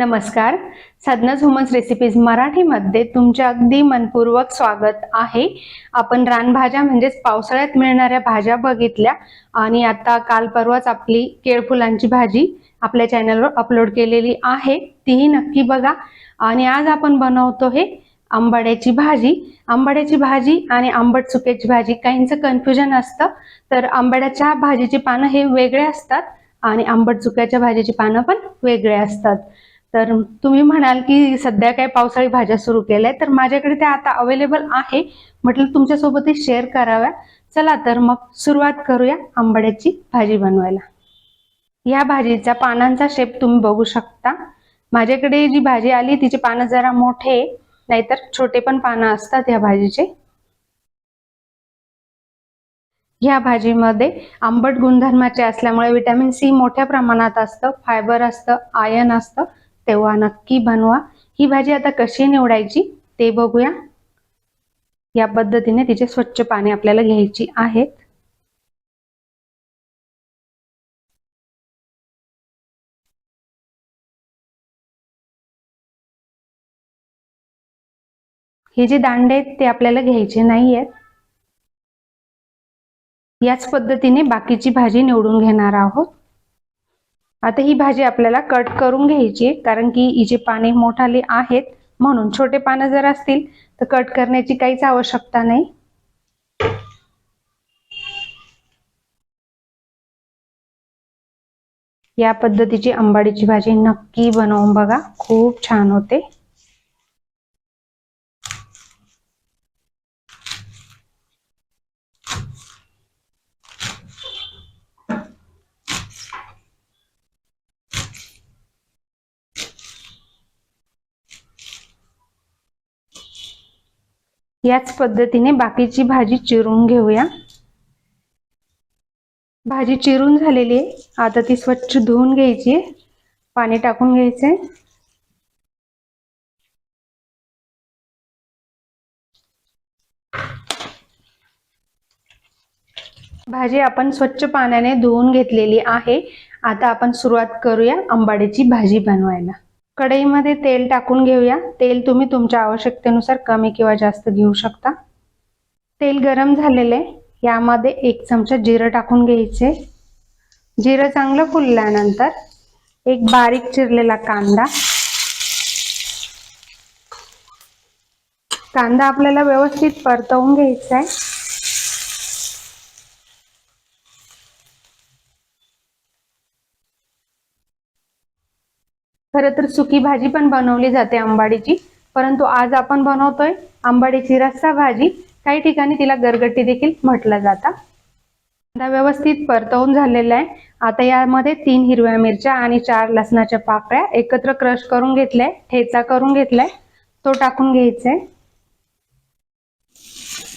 नमस्कार. सदनस humans recipes मराठीमध्ये तुमचे अगदी मनपूर्वक स्वागत आहे. आपण रानभाज्या म्हणजेच पावसाळ्यात मिळणाऱ्या भाज्या बघितल्या आणि आता काल परवाच आपली केळफुलांची भाजी आपल्या चॅनलवर अपलोड केलेली आहे. तीही नक्की बघा. आणि आज आपण बनवतो हे आंबाड्याची भाजी. आंबाड्याची भाजी आणि आंबट चुक्याची भाजी काहींचं कन्फ्युजन असतं. तर आंबाड्याच्या भाजीची पानं हे वेगळे असतात आणि आंबट चुक्याच्या भाजीची पानं पण वेगळे असतात. तर तुम्ही म्हणाल की सध्या काय पावसाळी भाज्या सुरू केल्या तर माझ्याकडे त्या आता अवेलेबल आहे. म्हटलं तुमच्यासोबतही शेअर कराव्या. चला तर मग सुरुवात करूया आंबाड्याची भाजी बनवायला. या भाजीचा पानांचा शेप तुम्ही बघू शकता. माझ्याकडे जी भाजी आली तिचे पानं जरा मोठे नाहीतर छोटे पण पानं असतात या भाजीचे. ह्या भाजीमध्ये आंबट गुणधर्माचे असल्यामुळे विटॅमिन सी मोठ्या प्रमाणात असतं फायबर असतं आयन असतं. तेव्हा नक्की बनवा. ही भाजी आता कशी निवडायची ते बघूया. या पद्धतीने तिचे स्वच्छ पाणी आपल्याला घ्यायची आहेत. हे जे दांडे आहेत ते आपल्याला घ्यायचे नाही आहेत याच पद्धतीने बाकीची भाजी निवडून घेणार आहोत. आता ही भाजी आपल्याला कट करून घ्यायची कारण की हिचे पाने मोठाले आहेत म्हणून छोटे पानं जर असतील तर कट करण्याची काहीच आवश्यकता नाही. या पद्धतीची आंबाडीची भाजी नक्की बनवून बघा खूप छान होते. याच पद्धतीने बाकीची भाजी चिरून घेऊया. भाजी चिरून झालेली आहे. आता ती स्वच्छ धुवून घ्यायची आहे. पाणी टाकून घ्यायचंय भाजी आपण स्वच्छ पाण्याने धुवून घेतलेली आहे. आता आपण सुरुवात करूया आंबाड्याची भाजी बनवायला. कढईमध्ये तेल टाकून घेऊया. तेल तुम्ही तुमच्या आवश्यकतेनुसार कमी किंवा जास्त घेऊ शकता. तेल गरम झालेले यामध्ये एक चमचा जिरं टाकून घ्यायचे. जिरं चांगलं फुलल्यानंतर एक बारीक चिरलेला कांदा. कांदा आपल्याला व्यवस्थित परतवून घ्यायचा आहे. खरं तर सुकी भाजी पण बनवली जाते आंबाडीची. परंतु आज आपण बनवतोय आंबाडीची रस्सा भाजी. काही ठिकाणी तिला गरगट्टी देखील म्हटलं जातं. कांदा व्यवस्थित परतवून झालेला आहे. आता यामध्ये तीन हिरव्या मिरच्या आणि चार लसणाच्या पाकळ्या एकत्र क्रश करून घेतल्या ठेचा करून घेतलाय. तो टाकून घ्यायचा आहे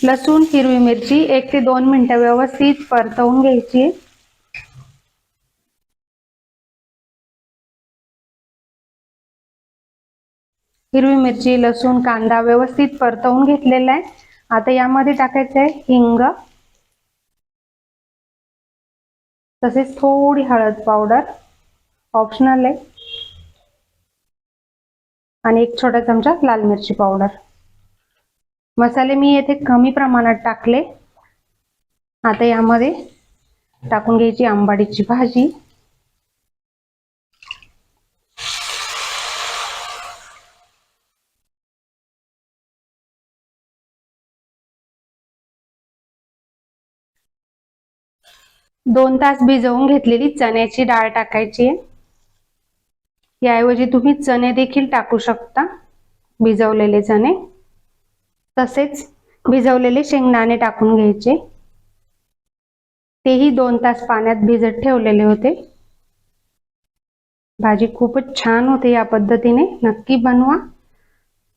लसूण हिरवी मिरची एक ते दोन मिनिटं व्यवस्थित परतवून घ्यायची हिरवी मिरची लसूण कांदा व्यवस्थित परतवून घेतलेला आहे. आता यामध्ये टाकायचं आहे हिंग. तसेच थोडी हळद पावडर. ऑप्शनल आहे. आणि एक छोटा चमचा लाल मिरची पावडर. मसाले मी येथे कमी प्रमाणात टाकले. आता यामध्ये टाकून घ्यायची आंबाडीची भाजी. दोन तास भिजवून घेतलेली चण्याची डाळ टाकायची आहे. याऐवजी तुम्ही चणे देखील टाकू शकता भिजवलेले चणे. तसेच भिजवलेले शेंगदाणे टाकून घ्यायचे. तेही दोन तास पाण्यात भिजत ठेवलेले होते. भाजी खूपच छान होते या पद्धतीने नक्की बनवा.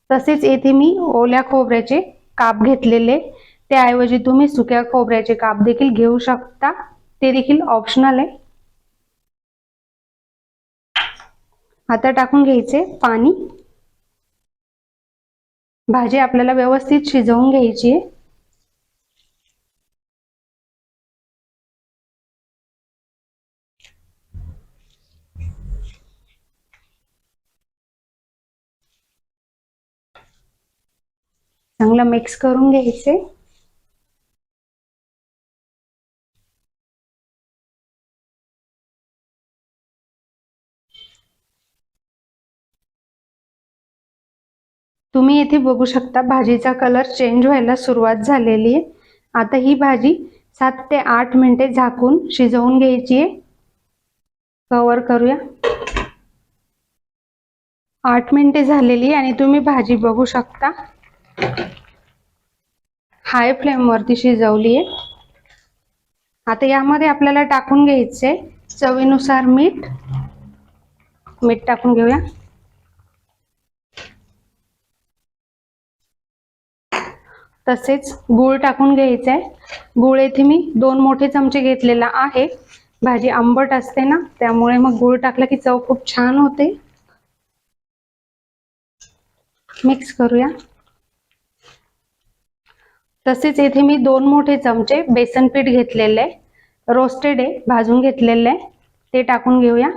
तसेच येथे मी ओल्या खोबऱ्याचे काप घेतलेले त्याऐवजी तुम्ही सुक्या खोबऱ्याचे काप देखील घेऊ शकता. ते देखील ऑप्शनल आहे. आता टाकून घ्यायचे पाणी. भाजी आपल्याला व्यवस्थित शिजवून घ्यायची आहे. चांगलं मिक्स करून घ्यायचे. तुम्ही येथे बघू शकता भाजीचा कलर चेंज व्हायला सुरुवात झालेली आहे. आता ही भाजी सात ते आठ मिनिटे झाकून शिजवून घ्यायची आहे. कवर करूया. आठ मिनिटे झालेली आणि तुम्ही भाजी बघू शकता. हाय फ्लेमवरती शिजवली आहे. आता यामध्ये आपल्याला टाकून घ्यायचे चवीनुसार मीठ. मीठ टाकून घेऊया. तसेच गूळ टाकून घ्यायचं. आहे गूळ येथे मी दोन मोठे चमचे घेतलेला आहे. भाजी आंबट असते ना त्यामुळे मग गूळ टाकला की चव खूप छान होते. मिक्स करूया. तसेच येथे मी दोन मोठे चमचे बेसन पीठ घेतलेले आहे रोस्टेड आहे भाजून घेतलेले आहे ते टाकून घेऊया.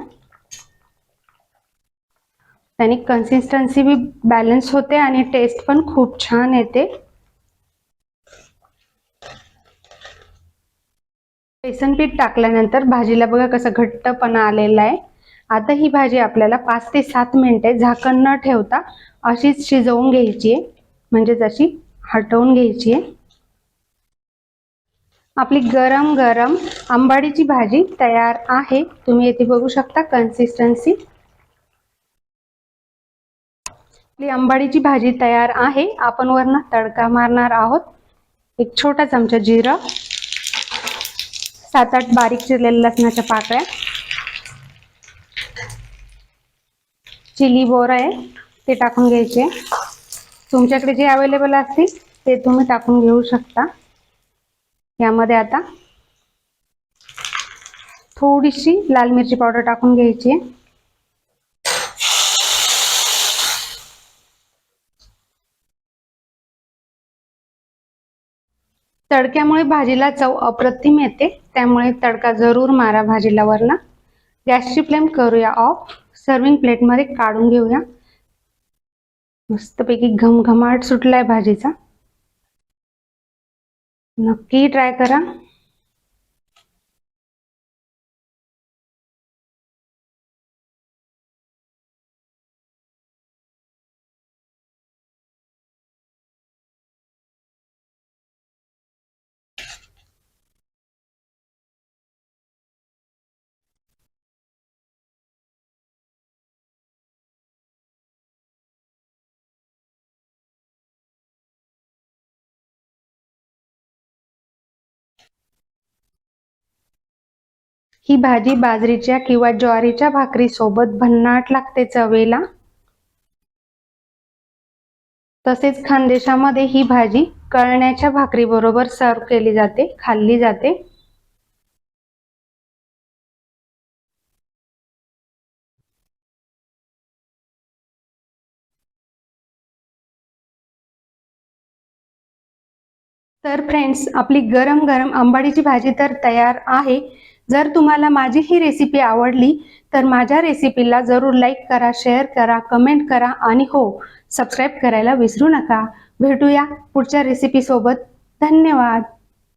त्याने कन्सिस्टन्सी बी बॅलन्स होते आणि टेस्ट पण खूप छान येते. बेसन पीठ टाकल्यानंतर भाजीला बघा कसा घट्टपणा आलेला आहे. आता ही भाजी आपल्याला पाच ते सात मिनिटे झाकण न ठेवता अशीच शिजवून घ्यायची आहे. म्हणजेच अशी हटवून घ्यायची आहे. आपली गरम गरम आंबाडीची भाजी तयार आहे. तुम्ही येथे बघू शकता कन्सिस्टन्सी आपली आंबाडीची भाजी तयार आहे. आपण वरनं तडका मारणार आहोत. एक छोटा चमचा जिरं. सात आठ बारीक चिरलेल्या लसणाच्या पाकळ्या. चिली बोर आहे ते टाकून घ्यायचे. तुमच्याकडे जे अवेलेबल असतील ते तुम्ही टाकून घेऊ शकता. यामध्ये आता थोडीशी लाल मिरची पावडर टाकून घ्यायची आहे. तडक्यामुळे भाजीला चव अप्रतिम येते. त्यामुळे तडका जरूर मारा भाजीला वरला. गॅसची फ्लेम करूया ऑफ. सर्विंग प्लेटमध्ये काढून घेऊया. मस्तपैकी घमघमाट सुटलाय भाजीचा. नक्की ट्राय करा. ही भाजी बाजरीच्या किंवा ज्वारीच्या भाकरीसोबत भन्नाट लागते चवेला. तसेच खानदेशामध्ये ही भाजी कळण्याच्या भाकरी बरोबर सर्व केली जाते खाल्ली जाते. तर फ्रेंड्स आपली गरम गरम आंबाडीची भाजी तर तयार आहे. जर तुम्हाला माझी ही रेसिपी आवडली तर माझ्या रेसिपीला जरूर लाईक करा शेअर करा कमेंट करा आणि हो सबस्क्राईब करायला विसरू नका. भेटूया पुढच्या रेसिपीसोबत धन्यवाद.